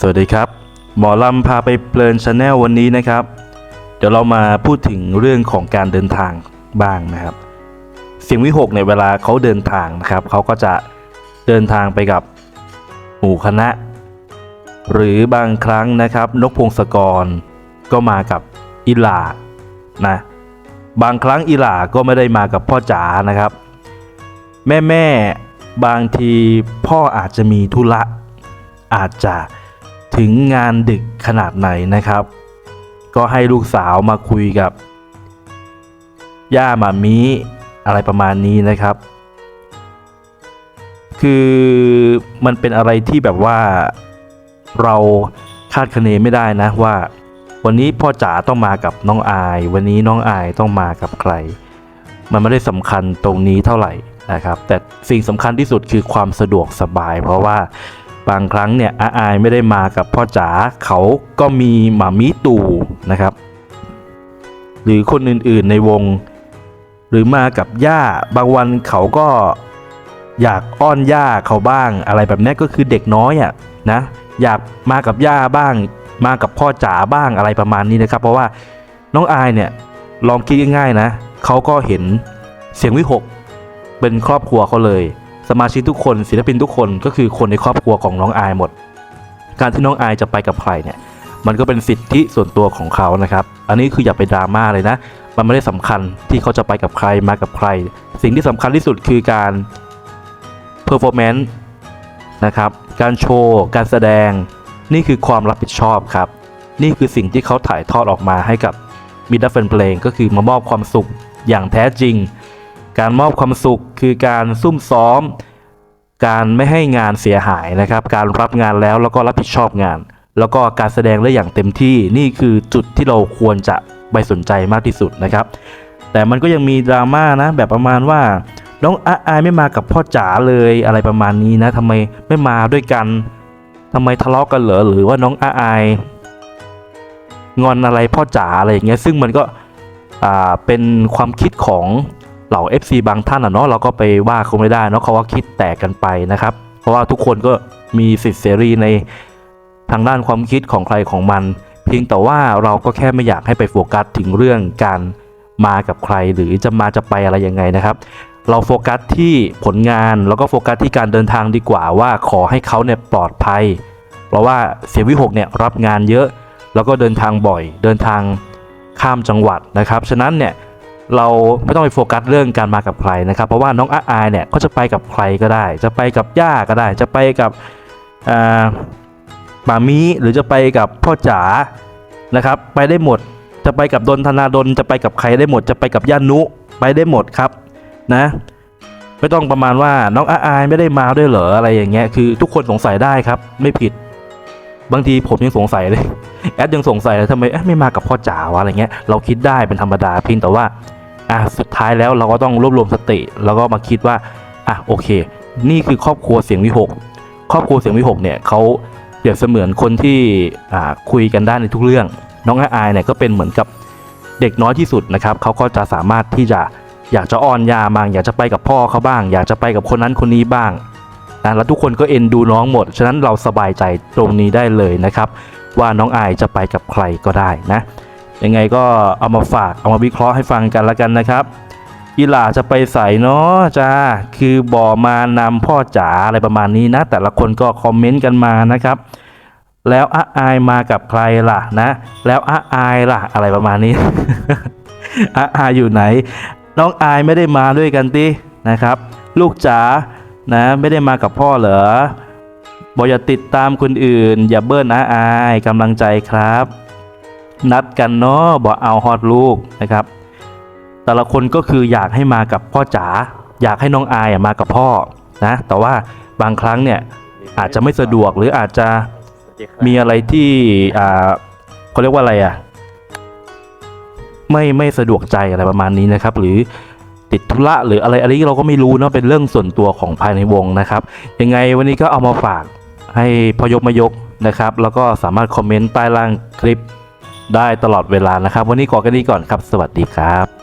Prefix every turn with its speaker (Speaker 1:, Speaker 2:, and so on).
Speaker 1: สวัสดีครับ หมอลำพาไปเพลินชาแนลวันนี้นะครับ เดี๋ยวเรามาพูดถึงเรื่องของการเดินทางบ้างนะครับ เสียงวิหกในยเวลาเขาเดินทางนะครับเขาก็จะเดินทางไปกับหมู่คณะ หรือบางครั้งนะครับ นกพงศกรก็มากับอิหลานะบางครั้งอิหลาก็ไม่ได้มากับพ่อจ๋านะครับ แม่แม่บางทีพ่ออาจจะมีธุระอาจจะ ถึงงานดึกขนาดไหนนะครับ ก็ให้ลูกสาวมาคุยกับ ย่ามามีอะไรประมาณนี้นะครับ คือมันเป็นอะไรที่แบบว่าเราคาดคะเนไม่ได้นะว่า วันนี้พ่อจ๋าต้องมากับน้องอาย วันนี้น้องอายต้องมากับใคร มันไม่ได้สำคัญตรงนี้เท่าไหร่นะครับ แต่สิ่งสำคัญที่สุดคือความสะดวกสบาย เพราะว่า บางครั้งเนี่ยอาอายไม่ได้มากับพ่อจ๋าเขาก็มีหมามิตู่นะครับ หรือคนอื่นๆในวง หรือมากับย่าบางวันเขาก็อยากอ้อนย่าเขาบ้างอะไรแบบนี้ก็คือเด็กน้อยอะนะอยากมากับย่าบ้าง มากับพ่อจ๋าบ้างอะไรประมาณนี้นะครับ เพราะว่าน้องอายเนี่ยลองคิดง่ายๆนะเขาก็เห็นเสียงวิหกเป็นครอบครัวเขาเลย สมาชิกทุกคนศิลปินทุกคนก็คือคนในครอบครัวของน้องอายหมด การที่น้องอายจะไปกับใครเนี่ยมันก็เป็นสิทธิส่วนตัวของเขานะครับ อันนี้คืออย่าไปดราม่าเลยนะ มันไม่ได้สำคัญที่เขาจะไปกับใครมากับใคร สิ่งที่สำคัญที่สุดคือการ performance นะครับ การโชว์ การแสดง นี่คือความรับผิดชอบครับ นี่คือสิ่งที่เขาถ่ายทอดออกมาให้กับมิดเดิลแฟนเพลงก็คือมามอบความสุขอย่างแท้จริง การมอบความสุขคือการซุ่มซ้อม การไม่ให้งานเสียหายนะครับ การรับงานแล้วแล้วก็รับผิดชอบงาน แล้วก็การแสดงได้อย่างเต็มที่นี่คือจุดที่เราควรจะไปสนใจมากที่สุดนะครับ แต่มันก็ยังมีดราม่านะแบบประมาณว่าน้องอาอายไม่มากับพ่อจ๋าเลยอะไรประมาณนี้นะทำไมไม่มาด้วยกันทำไมทะเลาะกันเหรอหรือว่าน้องอาอายงอนอะไรพ่อจ๋าอะไรอย่างเงี้ยซึ่งมันก็เป็นความคิดของ เหล่า FC บางท่านอะเนาะเราก็ไปว่าเขาไม่ได้เนาะเขาว่าคิดแตกกันไปนะครับ เพราะว่าทุกคนก็มีสิทธิเสรีในทางด้านความคิดของใครของมัน เพียงแต่ว่าเราก็แค่ไม่อยากให้ไปโฟกัสถึงเรื่องการมากับใครหรือจะมาจะไปอะไรยังไงนะครับ เราโฟกัสที่ผลงานแล้วก็โฟกัสที่การเดินทางดีกว่าว่าขอให้เขาเนี่ยปลอดภัย เพราะว่าเสียวิหกเนี่ยรับงานเยอะ แล้วก็เดินทางบ่อย เดินทางข้ามจังหวัดนะครับ ฉะนั้นเนี่ย เราไม่ต้องไปโฟกัสเรื่องการมากับใครนะครับ เพราะว่าน้องอาอายเนี่ยก็จะไปกับใครก็ได้ จะไปกับย่าก็ได้ จะไปกับอ่ามามีหรือจะไปกับพ่อจ๋านะครับ ไปได้หมด จะไปกับดนธนาดลจะไปกับใครได้หมด จะไปกับย่านุไปได้หมดครับนะไม่ต้องประมาณว่าน้องอาอายไม่ได้มาด้วยเหรออะไรอย่างเงี้ยคือทุกคนสงสัยได้ครับ ไม่ผิดบางทีผมยังสงสัยเลยแอดยังสงสัยเลยทำไมไม่มากับพ่อจ๋าวะอะไรเงี้ยเราคิดได้เป็นธรรมดาเพียงแต่ว่า อะสุดท้ายแล้วเราก็ต้องรวบรวมสติ แล้วก็มาคิดว่าอะโอเค นี่คือครอบครัวเสียงวิหกครอบครัวเสียงวิหกเนี่ยเขาเปรียบเสมือนคนที่อ่าคุยกันได้ในทุกเรื่อง น้องอาอายเนี่ยก็เป็นเหมือนกับเด็กน้อยที่สุดนะครับเขาก็จะสามารถที่จะอยากจะอ้อนยาบ้างอยากจะไปกับพ่อเขาบ้าง อยากจะไปกับคนนั้นคนนี้บ้างนะแล้วทุกคนก็เอ็นดูน้องหมด ฉะนั้นเราสบายใจตรงนี้ได้เลยนะครับ ว่าน้องอายจะไปกับใครก็ได้นะ ยังไงก็เอามาฝากเอามาวิเคราะห์ให้ฟังกันละกันนะครับอีหล่าจะไปใส่เนาะจ้าคือบ่อมานำพ่อจ๋าอะไรประมาณนี้นะ แต่ละคนก็คอมเมนต์กันมานะครับ แล้วอาอายมากับใครล่ะนะ แล้วอาอายล่ะอะไรประมาณนี้อาอายอยู่ไหน น้องอายไม่ได้มาด้วยกันตินะครับ ลูกจ๋านะไม่ได้มากับพ่อเหรอบอกอย่าติดตามคนอื่น อย่าเบิ้ลอาอายกำลังใจครับ นัดกันเนาะบอกเอาฮอตลูกนะครับ แต่ละคนก็คืออยากให้มากับพ่อจ๋าอยากให้น้องอายอะมากับพ่อนะแต่ว่าบางครั้งเนี่ยอาจจะไม่สะดวกหรืออาจจะมีอะไรที่อ่าเขาเรียกว่าอะไรอะไม่ไม่สะดวกใจอะไรประมาณนี้นะครับ หรือติดธุระหรืออะไรอะไรเราก็ไม่รู้เนาะเป็นเรื่องส่วนตัวของภายในวงนะครับ ยังไงวันนี้ก็เอามาฝากให้พอยกมายกนะครับ แล้วก็สามารถคอมเมนต์ใต้ล่างคลิป ได้ตลอดเวลานะครับ วันนี้ขอกันนี้ก่อนครับ สวัสดีครับ